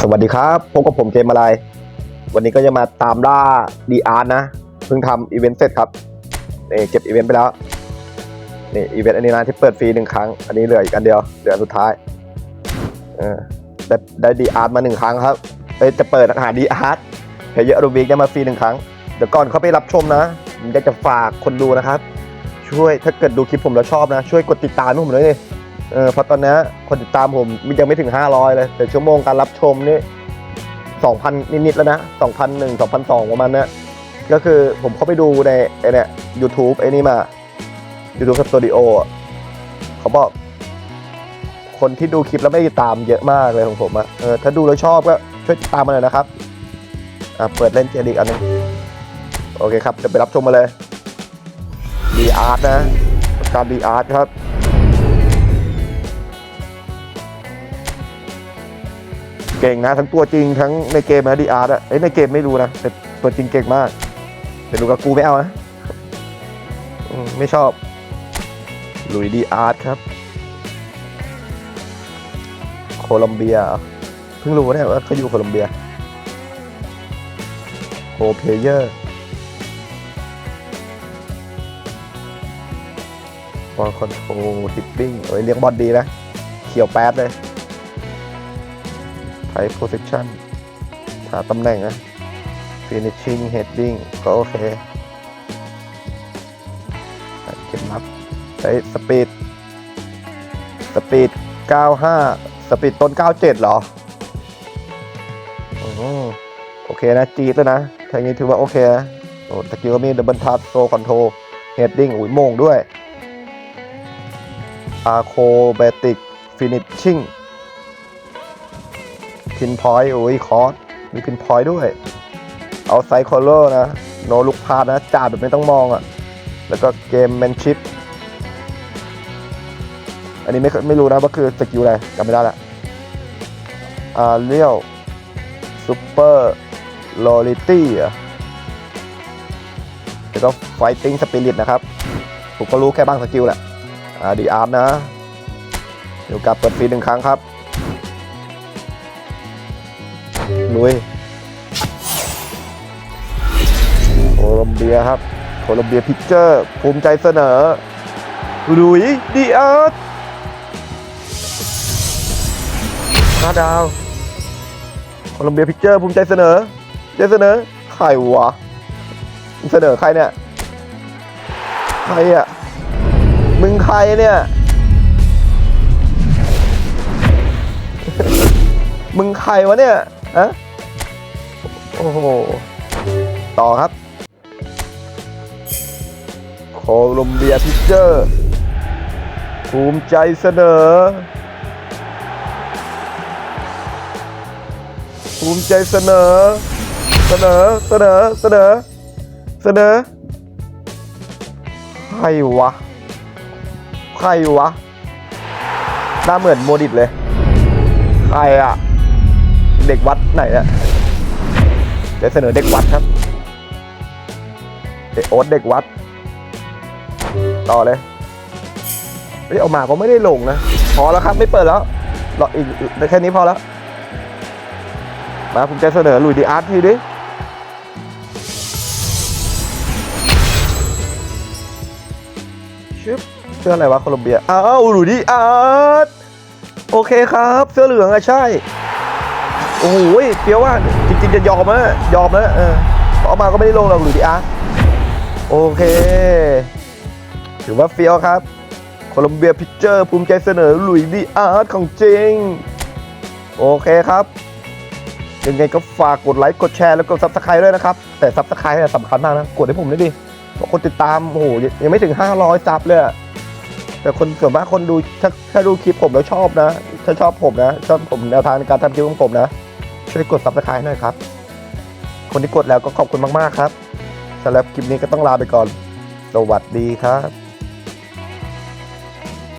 สวัสดีครับพบกับผมเกมอะไร วันนี้ก็จะมาตามล่าดีอาร์นะ เพิ่งทำอีเวนต์เสร็จครับนี่เก็บอีเวนต์ไปแล้วนี่อีเวนต์อันนี้นะที่เปิดฟรีหนึ่งครั้ง อันนี้เหลืออีกอันเดียวเหลืออันสุดท้ายเออได้ได้ดีอาร์มาหนึ่งครั้งครับเอ้จะเปิดหาดีอาร์เพย์เยอรูบิกได้มาฟรีหนึ่งครั้งเดี๋ยวก่อนเขาไปรับชมนะผมอยากจะฝากคนดูนะครับ ช่วยถ้าเกิดดูคลิปผมแล้วชอบนะ ช่วยกดติดตามผมด้วยนี่ เออเพราะตอนนี้คนติดตามผมยังไม่ถึง 500 เลย แต่ชั่วโมงการรับชมนี่2,000 นิดๆแล้วนะ2,001 2,002 ประมาณเนี้ก็คือผมเข้าไปดูในไอ้เนี่ย YouTube ไอ้นี่มา YouTube Studio อเขาบอก คนที่ดูคลิปแล้วไม่ติดตามเยอะมากเลยของผมอะเออถ้าดูแล้วชอบก็ช่วยติดตามมาเลยนะครับ อะ เปิดเล่นเจดีกอันหนึงโอเคครับ จะไปรับชมมาเลยดีอาร์ตนะ การดีอาร์ตครับ เก่งนะ ทั้งตัวจริงทั้งในเกมนะดีอาร์ตอะเอ้ยในเกมไม่รู้นะแต่ตัวจริงเก่งมาก แต่ดูกับกูไม่เอานะไม่ชอบลุยดีอาร์ตครับ โคลอมเบียเพิ่งรู้เนี่ยว่าเขาอยู่โคลอมเบียโคเพเยอร์บอลคอนโทรลทิปปิ้งเอ้ยเลี้ยงบอลดีนะ เขียวแป๊ดเลย ไทป์ position หาตำแหน่งนะ finishing heading ก็โอเคเก็บรับใช้สปีดสปีด 95 สปีดต้น 97เหรออืมโอเคนะ จีดแล้วนะทางนี้ถือว่าโอเคนะโอ้ตะกี้ก็มีดับเบิลทัชโซคอนโทรเฮดดิ้งอุ้ยโมงด้วย acrobatic finishing พอยต์โอ้ยคอร์สมีพินพอยต์ด้วย เอาไซคอลเลอร์นะ โนลุกพาดนะจ่าแบบไม่ต้องมองอะ่ะ แล้วก็เกมแมนชิพอันนี้ไม่ไม่รู้นะว่าคือสกิลอะไรจำไม่ได้ละอ่าเรียวซูเปอร์โลลิตี้อะแล้วก็ไฟติ้งสปิริตนะครับ ผมก็รู้แค่บ้างสกิลแหละอ่าดีอาร์มนะ เดี๋ยวกลับเปิดฟรีหนึ่งครั้งครับ ลุยโคลอมเบียครับ โคลอมเบียพิกเจอร์ ภูมิใจเสนอลุยดีอาร์ห้าดาว โคลอมเบียพิกเจอร์ ภูมิใจเสนอใจเสนอ ใครวะ เสนอใครเนี่ย ใครอะ มึงใครเนี่ย มึงใครวะเนี่ย อะโอ้โห ต่อครับ โคลอมเบียพิเจอร์ ภูมิใจเสนอ ภูมิใจเสนอ เสนอ เสนอ เสนอ เสนอ ใครวะ ใครวะ หน้าเหมือนโมดิตเลย ใครอะ เด็กวัดไหนเนี่ยเดี๋ยวเสนอเด็กวัดครับ เด็กโอ๊ตเด็กวัด ต่อเลยเฮ้ยเอามาก็ไม่ได้ลงนะ พอแล้วครับไม่เปิดแล้วรออีกได้แค่นี้พอแล้ว มาผมจะเสนอหลุยดีอาร์ตทีดิชึบเสื้ออะไรวะโคลอมเบีย อ้าวหลุยดีอาร์ตโอเคครับ เสื้อเหลืองอะใช่ โอ้โหเฟียวว่าจริงๆจะยอมนะยอมแล้วเออเอามาก็ไม่ได้ลงหรอกหลุยดีอาร์โอเค ถือว่าเฟี้ยวครับโคลอมเบียพิเจอร์ภูมิใจเสนอหลุยดีอาร์ของจริง โอเคครับ ยังไงก็ฝากกดไลค์กดแชร์แล้วก็ซับสไครต์ด้วยนะครับ แต่ซับสไครต์สำคัญมากนะ กดให้ผมด้วยดิเพราะคนติดตามโอ้โหยังไม่ถึง 500ซับเลยอะแต่คนส่วนมากคนดูถ้าถ้าดูคลิปผมแล้วชอบนะ ถ้าชอบผมนะ ชอบผมแนวทางในการทำคลิปของผมนะ ช่วยกดซับสไครต์หน่อยครับ คนที่กดแล้วก็ขอบคุณมาก ๆ ครับสำหรับคลิปนี้ก็ต้องลาไปก่อน สวัสดีครับ